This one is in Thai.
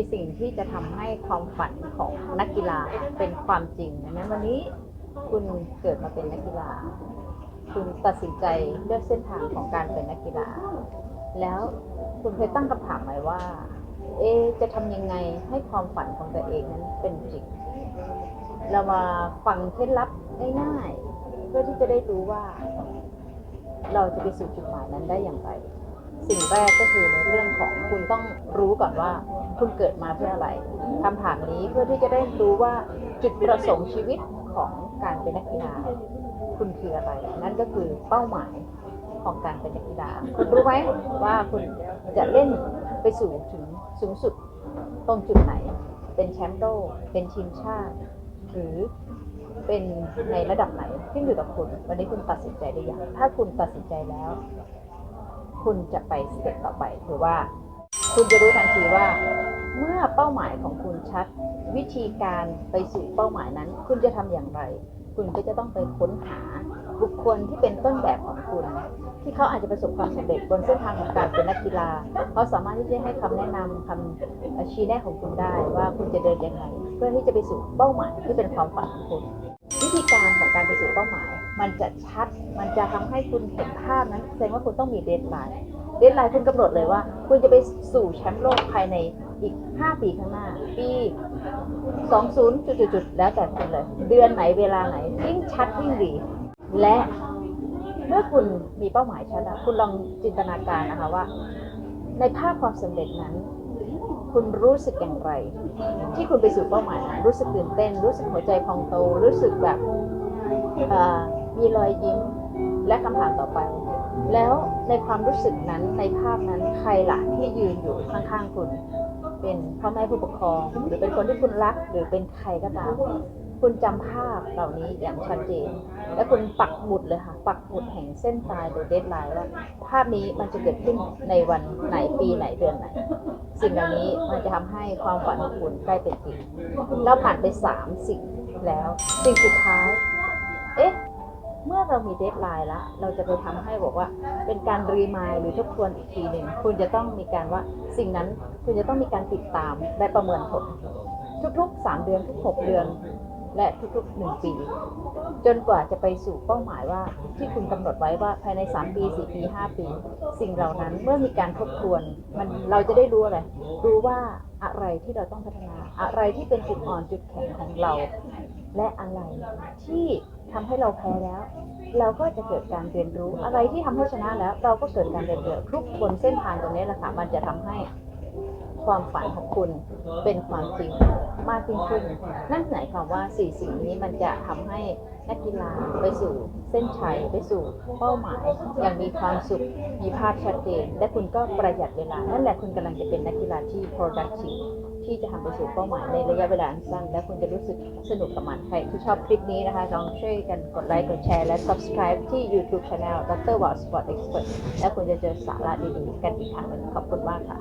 สี่สิ่งที่จะทำให้ความฝันของนักกีฬาเป็นความจริงนั้นวันนี้คุณเกิดมาเป็นนักกีฬา คุณตัดสินใจเลือกเส้นทางของการเป็นนักกีฬา แล้วคุณเคยตั้งคำถามไหมว่า เอ จะทำยังไงให้ความฝันของตัวเองนั้นเป็นจริง เรามาฟังเคล็ดลับง่ายๆเพื่อที่จะได้รู้ว่า เราจะไปสู่จุดหมายนั้นได้อย่างไร สิ่งแรกก็คือในเรื่องของคุณต้องรู้ก่อนว่า คุณเกิดมาเพื่ออะไรคำถามนี้เพื่อที่จะได้รู้ว่าจุดประสงค์ชีวิตของการเป็นนักกีฬาคุณคืออะไร นั่นก็คือเป้าหมายของการเป็นนักกีฬาคุณรู้ไหมว่าคุณจะเล่นไปสู่ถึงสูงสุดตรงจุดไหน เป็นแชมป์โลกเป็นทีมชาติ หรือเป็นในระดับไหนขึ้นอยู่กับคุณ วันนี้คุณตัดสินใจได้ยังถ้าคุณตัดสินใจแล้ว คุณจะไปสเต็ปต่อไปคือว่า คุณจะรู้ทันทีว่า เมื่อเป้าหมายของคุณชัด วิธีการไปสู่เป้าหมายนั้น คุณจะทำอย่างไร คุณก็จะต้องไปค้นหาบุคคลที่เป็นต้นแบบของคุณ ที่เขาอาจจะประสบความสำเร็จบนเส้นทางของการเป็นนักกีฬาเขาสามารถที่จะให้คำแนะนำคำชี้แนะของคุณได้ว่าคุณจะเดินยังไงเพื่อที่จะไปสู่เป้าหมายที่เป็นความฝันของคุณวิธีการของการไปสู่เป้าหมาย มันจะชัดมันจะทำให้คุณเห็นภาพนั้นแสดงว่าคุณต้องมีเดทไลน์ เดทไลน์คุณกำหนดเลยว่า คุณจะไปสู่แชมป์โลกภายในอีก 5 ปีข้างหน้า ปี 20จุดๆๆแล้วแต่คุณเลย เดือนไหนเวลาไหนยิ่งชัดยิ่งดี และเมื่อคุณมีเป้าหมายชัดอะคุณลองจินตนาการนะคะว่า ในภาพความสำเร็จนั้น คุณรู้สึกอย่างไร ที่คุณไปสู่เป้าหมายนั้นรู้สึกตื่นเต้น รู้สึกหัวใจพองโตรู้สึกแบบมีรอยยิ้มและคำถามต่อไป แล้วในความรู้สึกนั้นในภาพนั้นใครล่ะที่ยืนอยู่ข้างๆคุณ เป็นพ่อแม่ผู้ปกครอง หรือเป็นคนที่คุณรัก หรือเป็นใครก็ตาม คุณจำภาพเหล่านี้อย่างชัดเจน และคุณปักหมุดเลยค่ะ ปักหมุดแห่งเส้นตายโดยเดทไลน์ว่า ภาพนี้มันจะเกิดขึ้นในวันไหนปีไหนเดือนไหน สิ่งเหล่านี้มันจะทำให้ความฝันของคุณใกล้เป็นจริงเราผ่านไปสามสิ่งแล้วสิ่งสุดท้าย อเรามีเดทไลน์แล้วเราจะไปทำให้บอกว่า เป็นการรีมายหรือทบทวนอีกทีหนึ่งคุณจะต้องมีการว่าสิ่งนั้นคุณจะต้องมีการติดตามและประเมินผล ทุกๆ 3 เดือนทุก 6 เดือน และทุกๆ 1 ปี จนกว่าจะไปสู่เป้าหมายว่าที่คุณกำหนดไว้ว่าภายใน 3 ปี 4 ปี 5 ปี สิ่งเหล่านั้นเมื่อมีการทบทวนมันเราจะได้รู้อะไรรู้ว่าอะไรที่เราต้องพัฒนาอะไรที่เป็นจุดอ่อนจุดแข็งของเรา และอะไรที่ทำให้เราแพ้แล้ว เราก็จะเกิดการเรียนรู้อะไรที่ทำให้ชนะแล้ว เราก็เกิดการเรียนรู้ทุกบนเส้นทางตรงนี้แหละค่ะมันจะทำให้ความฝันของคุณเป็นความจริงมากยิ่งขึ้น นั่นหมายความว่าสี่สิ่งนี้มันจะทำให้นักกีฬาไปสู่เส้นชัยไปสู่เป้าหมาย อย่างมีความสุขมีภาพชัดเจน และคุณก็ประหยัดเวลา นั่นแหละคุณกำลังจะเป็นนักกีฬาที่ productive ที่จะทำไปสู่เป้าหมายในระยะเวลาอันสั้น และคุณจะรู้สึกสนุกกับมันใครที่ชอบคลิปนี้นะคะลองช่วยกันกดไลค์กดแชร์และ subscribe ที่ YouTube Channel Dr. w a t Sport Expert และคุณจะเจอสาระดีๆกันอีกครั้งหนึ่งขอบคุณมากค่ะ